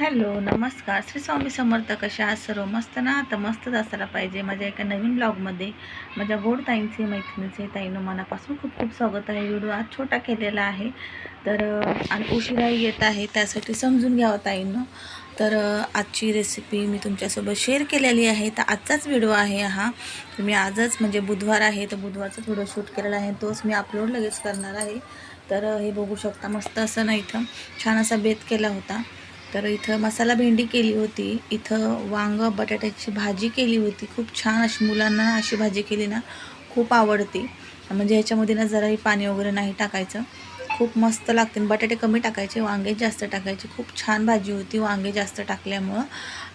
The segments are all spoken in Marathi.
हॅलो नमस्कार. श्री स्वामी समर्थ कशा सर्व? मस्त ना? तर मस्तच असायला पाहिजे माझ्या एका नवीन ब्लॉगमध्ये. माझ्या गोड ताईंचे मैत्रिणीचे ताईनं मनापासून खूप खूप स्वागत आहे. व्हिडिओ आज छोटा केलेला आहे. तर आणि उशिराही येत आहे. त्यासाठी समजून घ्यावं ताईंनं. तर आजची रेसिपी मी तुमच्यासोबत शेअर केलेली आहे. तर आजचाच व्हिडिओ आहे हा. मी आजच म्हणजे बुधवार आहे तर बुधवारचाच व्हिडिओ शूट केलेला आहे. तोच मी अपलोड लगेच करणार आहे. तर हे बघू शकता मस्त असं ना इथं. छान असा बेत केला होता. तर इथं मसाला भेंडी केली होती. इथं वांग बटाट्याची भाजी केली होती. खूप छान अशी मुलांना अशी भाजी केली ना खूप आवडते. म्हणजे ह्याच्यामध्ये ना जराही पाणी वगैरे नाही टाकायचं. खूप मस्त लागते. बटाटे कमी टाकायचे वांगे जास्त टाकायचे. खूप छान भाजी होती वांगे जास्त टाकल्यामुळं.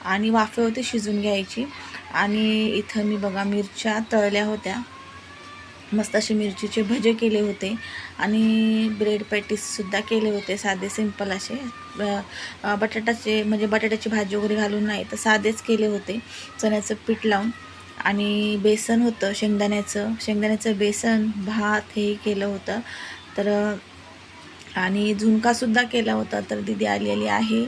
आणि वाफे होते शिजून घ्यायची. आणि इथं मी बघा मिरच्या तळल्या होत्या. मस्त असे मिरचीचे भजे केले होते आणि ब्रेड पॅटीससुद्धा केले होते साधे सिंपल असे. बटाट्याचे बटाटाचे म्हणजे बटाट्याची भाजी वगैरे घालून नाही तर साधेच केले होते. चण्याचं पीठ लावून. आणि बेसन होतं शेंगदाण्याचं. शेंगदाण्याचं बेसन भात हे केलं होतं. तर आणि झुणकासुद्धा केला होता. तर दिदी आलेली आहे.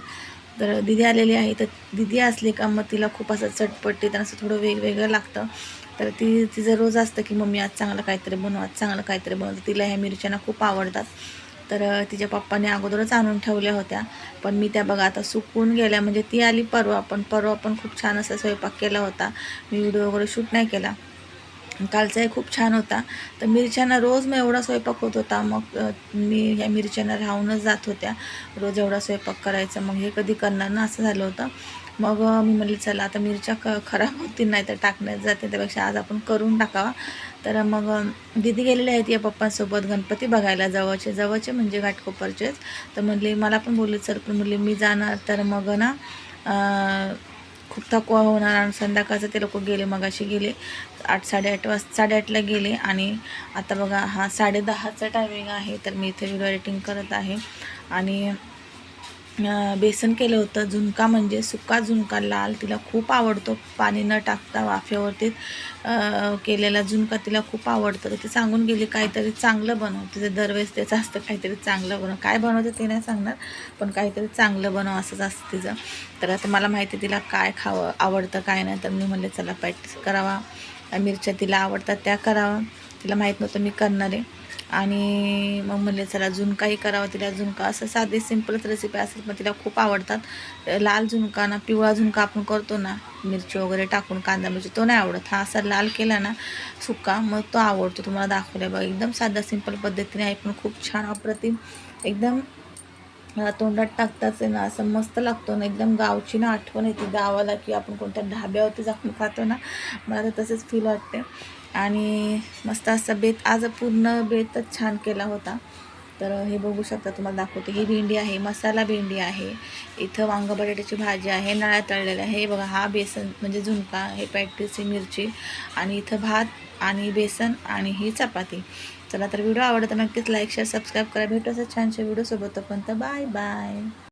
तर दिदी आलेली आहे. तर दिदी असली का मग तिला खूप असं चटपटी तर असं थोडं वेगवेगळं लागतं. तर ती तिचं रोज असतं की मम्मी आज चांगलं काहीतरी बनव आज चांगलं काहीतरी बनव. तिला ह्या मिरच्यांना खूप आवडतात. तर तिच्या पप्पाने अगोदरच आणून ठेवल्या होत्या. पण मी त्या बघा आता सुकून गेल्या. म्हणजे ती आली परवा पण परवा पण खूप छान असा स्वयंपाक केला होता. मी व्हिडिओ वगैरे शूट नाही केला. कालचाही खूप छान होता. तर मिरच्यांना रोज मग एवढा स्वयंपाक होत होता. मग मी या मिरच्यांना राहूनच जात होत्या. रोज एवढा स्वयंपाक करायचा. मग हे कधी करणार ना असं झालं होतं. मग मी म्हटलं चला आता मिरच्या ख खराब होतील नाही तर टाकण्यात जाते त्यापेक्षा आज आपण करून टाकावा. तर मग दिदी गेलेले आहेत या पप्पांसोबत गणपती बघायला जवळचे. जवळचे म्हणजे घाटकोपरचेच. तर म्हटले मला पण बोलले चल. पण म्हटले मी जाणार. तर मग ना खूप थकवा होणार आणि संध्याकाळचं ते लोक गेले मगाशी गेले आठ साडेआठ वाज साडेआठला गेले आणि आता बघा हा साडेदहाचा टायमिंग आहे तर मी इथे व्हिडिओ एडिटिंग करत आहे. आणि बेसन केलं होतं. झुणका म्हणजे सुका झुणका लाल तिला खूप आवडतो. पाणी न टाकता वाफेवरती केलेला झुणका तिला खूप आवडतं. तर ती सांगून गेली काहीतरी चांगलं बनव. तिचं दरवेळेस त्याचं असतं काहीतरी चांगलं बनव. काय बनवतं ते नाही सांगणार पण काहीतरी चांगलं बनव असंच असतं तिचं. तर आता मला माहिती आहे तिला काय खावं आवडतं काय नाही. तर मी म्हणले चला प्रॅक्टिस करावा. मिरच्या तिला आवडतात त्या करावा. तिला माहीत नव्हतं मी करणार. आहे आणि मग म्हणले चला झुणकाही करावा तिला झुणका असं साधे सिम्पलच रेसिपी असेल पण तिला खूप आवडतात. लाल झुणका ना पिवळा झुणका आपण करतो ना मिरची वगैरे टाकून कांदा मिरची तो नाही आवडत. हा असा लाल केला ना सुका मग तो आवडतो. तुम्हाला दाखवला बघा एकदम साधा सिंपल पद्धतीने. आहे पण खूप छान अप्रतिम एकदम तोंडात टाकताच आहे ना असं मस्त लागतो ना एकदम गावची ना आठवण येते गावाला की आपण कोणत्या ढाब्यावरती जाऊन खातो ना. मला तर तसंच फील वाटते. आणि मस्त असा बेत आज पूर्ण बेतच छान केला होता. तर हे बघू शकता तुम्हाला दाखवते ही भेंडी आहे मसाला भेंडी आहे इथं वांग बटाट्याची भाजी आहे नळ्या तळलेल्या आहे. हे बघा हा बेसन म्हणजे झुणका हे पॅटीची मिरची आणि इथं भात आणि बेसन आणि ही चपाती. चला तर व्हिडिओ आवडतं नक्कीच लाईक शेअर सबस्क्राईब करा. भेटू असं छानशा व्हिडिओसोबत. तर बाय बाय.